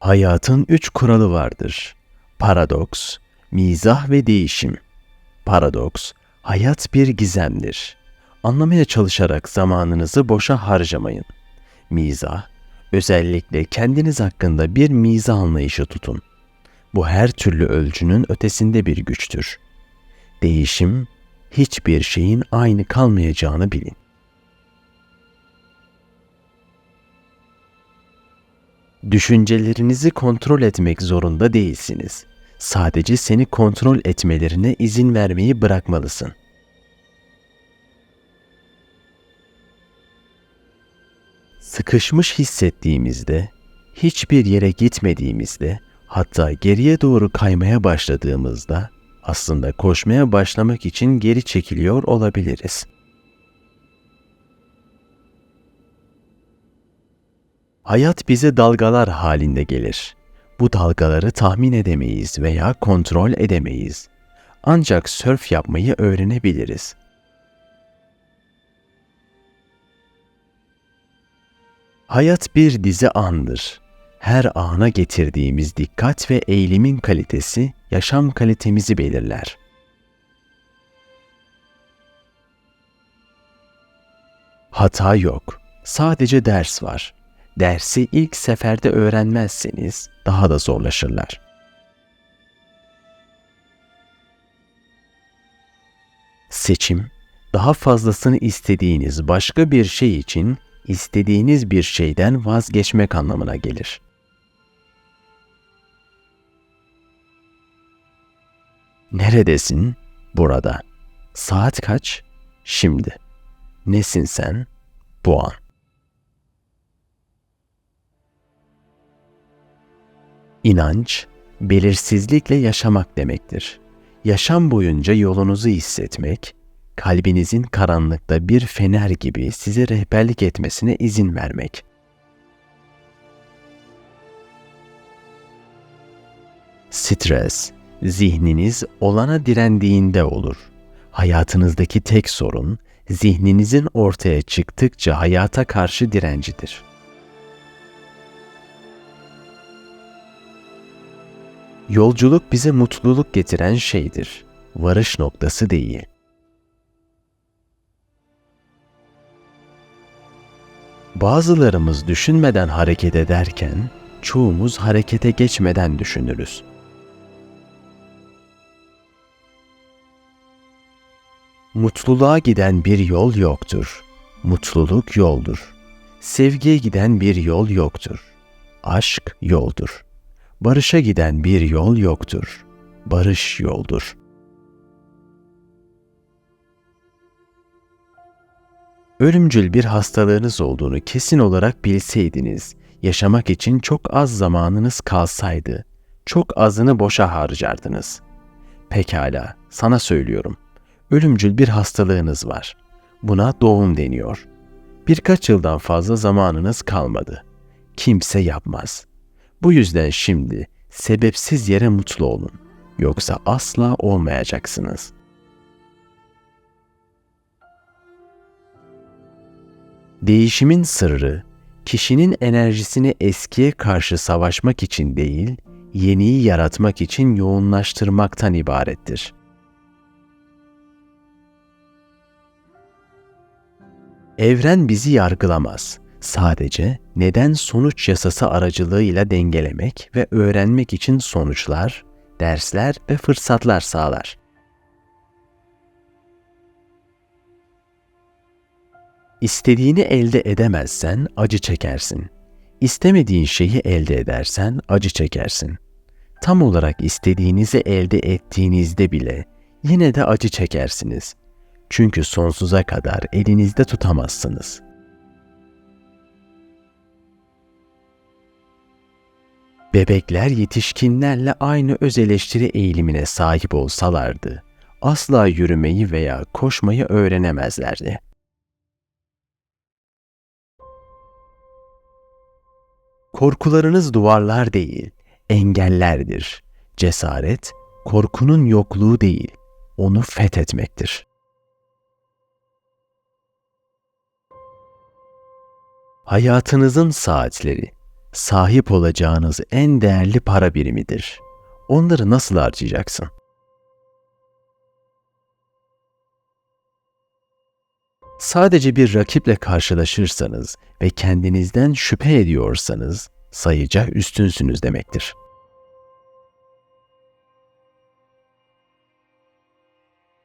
Hayatın üç kuralı vardır. Paradoks, mizah ve değişim. Paradoks, hayat bir gizemdir. Anlamaya çalışarak zamanınızı boşa harcamayın. Mizah, özellikle kendiniz hakkında bir mizah anlayışı tutun. Bu her türlü ölçünün ötesinde bir güçtür. Değişim, hiçbir şeyin aynı kalmayacağını bilin. Düşüncelerinizi kontrol etmek zorunda değilsiniz. Sadece seni kontrol etmelerine izin vermeyi bırakmalısın. Sıkışmış hissettiğimizde, hiçbir yere gitmediğimizde, hatta geriye doğru kaymaya başladığımızda aslında koşmaya başlamak için geri çekiliyor olabiliriz. Hayat bize dalgalar halinde gelir. Bu dalgaları tahmin edemeyiz veya kontrol edemeyiz. Ancak sörf yapmayı öğrenebiliriz. Hayat bir dizi andır. Her ana getirdiğimiz dikkat ve eğilimin kalitesi yaşam kalitemizi belirler. Hata yok. Sadece ders var. Dersi ilk seferde öğrenmezseniz daha da zorlaşırlar. Seçim, daha fazlasını istediğiniz başka bir şey için istediğiniz bir şeyden vazgeçmek anlamına gelir. Neredesin? Burada. Saat kaç? Şimdi. Nesin sen? Bu an. İnanç, belirsizlikle yaşamak demektir. Yaşam boyunca yolunuzu hissetmek, kalbinizin karanlıkta bir fener gibi size rehberlik etmesine izin vermek. Stres, zihniniz olana direndiğinde olur. Hayatınızdaki tek sorun, zihninizin ortaya çıktıkça hayata karşı direncidir. Yolculuk bize mutluluk getiren şeydir. Varış noktası değil. Bazılarımız düşünmeden hareket ederken, çoğumuz harekete geçmeden düşünürüz. Mutluluğa giden bir yol yoktur. Mutluluk yoldur. Sevgiye giden bir yol yoktur. Aşk yoldur. Barışa giden bir yol yoktur. Barış yoldur. Ölümcül bir hastalığınız olduğunu kesin olarak bilseydiniz, yaşamak için çok az zamanınız kalsaydı, çok azını boşa harcardınız. Pekala, sana söylüyorum. Ölümcül bir hastalığınız var. Buna doğum deniyor. Birkaç yıldan fazla zamanınız kalmadı. Kimse yapmaz. Bu yüzden şimdi sebepsiz yere mutlu olun. Yoksa asla olmayacaksınız. Değişimin sırrı, kişinin enerjisini eskiye karşı savaşmak için değil, yeniyi yaratmak için yoğunlaştırmaktan ibarettir. Evren bizi yargılamaz. Sadece neden sonuç yasası aracılığıyla dengelemek ve öğrenmek için sonuçlar, dersler ve fırsatlar sağlar. İstediğini elde edemezsen acı çekersin. İstemediğin şeyi elde edersen acı çekersin. Tam olarak istediğinizi elde ettiğinizde bile yine de acı çekersiniz. Çünkü sonsuza kadar elinizde tutamazsınız. Bebekler yetişkinlerle aynı öz eleştiri eğilimine sahip olsalardı, asla yürümeyi veya koşmayı öğrenemezlerdi. Korkularınız duvarlar değil, engellerdir. Cesaret, korkunun yokluğu değil, onu fethetmektir. Hayatınızın saatleri, sahip olacağınız en değerli para birimidir. Onları nasıl harcayacaksın? Sadece bir rakiple karşılaşırsanız ve kendinizden şüphe ediyorsanız sayıca üstünsünüz demektir.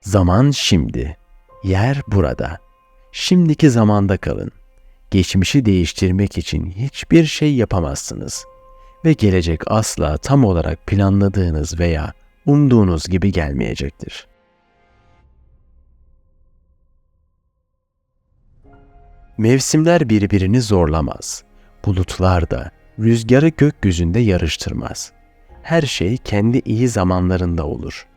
Zaman şimdi, yer burada. Şimdiki zamanda kalın. Geçmişi değiştirmek için hiçbir şey yapamazsınız ve gelecek asla tam olarak planladığınız veya umduğunuz gibi gelmeyecektir. Mevsimler birbirini zorlamaz. Bulutlar da rüzgarı gökyüzünde yarıştırmaz. Her şey kendi iyi zamanlarında olur.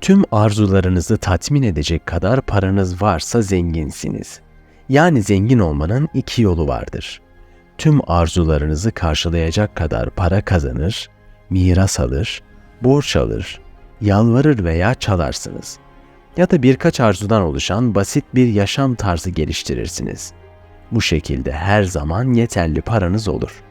Tüm arzularınızı tatmin edecek kadar paranız varsa zenginsiniz. Yani zengin olmanın iki yolu vardır. Tüm arzularınızı karşılayacak kadar para kazanır, miras alır, borç alır, yalvarır veya çalarsınız.'' ya da birkaç arzudan oluşan basit bir yaşam tarzı geliştirirsiniz. Bu şekilde her zaman yeterli paranız olur.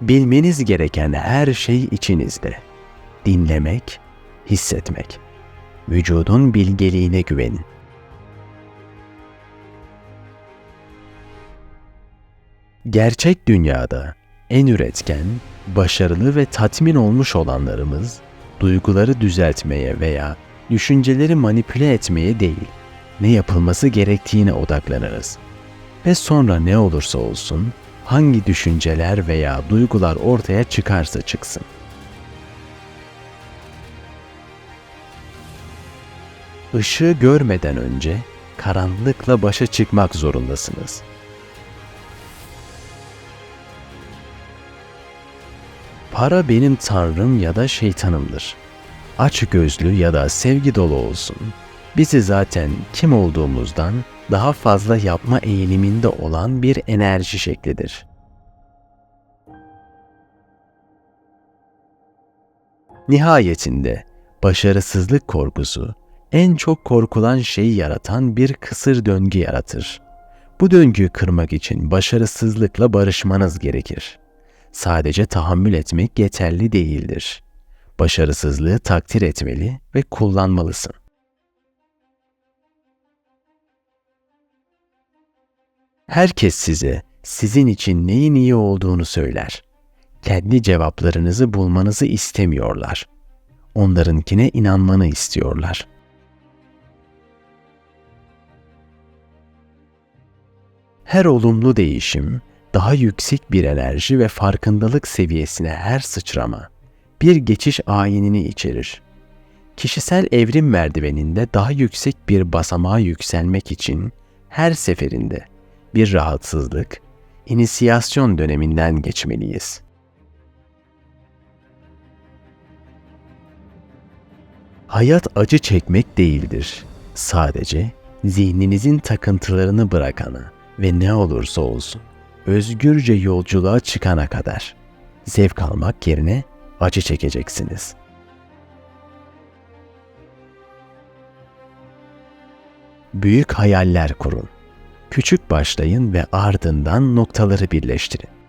Bilmeniz gereken her şey içinizde. Dinlemek, hissetmek. Vücudun bilgeliğine güvenin. Gerçek dünyada en üretken, başarılı ve tatmin olmuş olanlarımız, duyguları düzeltmeye veya düşünceleri manipüle etmeye değil, ne yapılması gerektiğine odaklanırız. Ve sonra ne olursa olsun, hangi düşünceler veya duygular ortaya çıkarsa çıksın. Işığı görmeden önce karanlıkla başa çıkmak zorundasınız.'' Para benim tanrım ya da şeytanımdır. Aç gözlü ya da sevgi dolu olsun. Bizi zaten kim olduğumuzdan daha fazla yapma eğiliminde olan bir enerji şeklidir. Nihayetinde başarısızlık korkusu en çok korkulan şeyi yaratan bir kısır döngü yaratır. Bu döngüyü kırmak için başarısızlıkla barışmanız gerekir sadece tahammül etmek yeterli değildir. Başarısızlığı takdir etmeli ve kullanmalısın. Herkes size sizin için neyin iyi olduğunu söyler. Kendi cevaplarınızı bulmanızı istemiyorlar. Onlarınkine inanmanı istiyorlar. Her olumlu değişim daha yüksek bir enerji ve farkındalık seviyesine her sıçrama bir geçiş ayinini içerir. Kişisel evrim merdiveninde daha yüksek bir basamağa yükselmek için her seferinde bir rahatsızlık, inisiyasyon döneminden geçmeliyiz. Hayat acı çekmek değildir. Sadece zihninizin takıntılarını bırakana ve ne olursa olsun özgürce yolculuğa çıkana kadar zevk almak yerine acı çekeceksiniz. Büyük hayaller kurun. Küçük başlayın ve ardından noktaları birleştirin.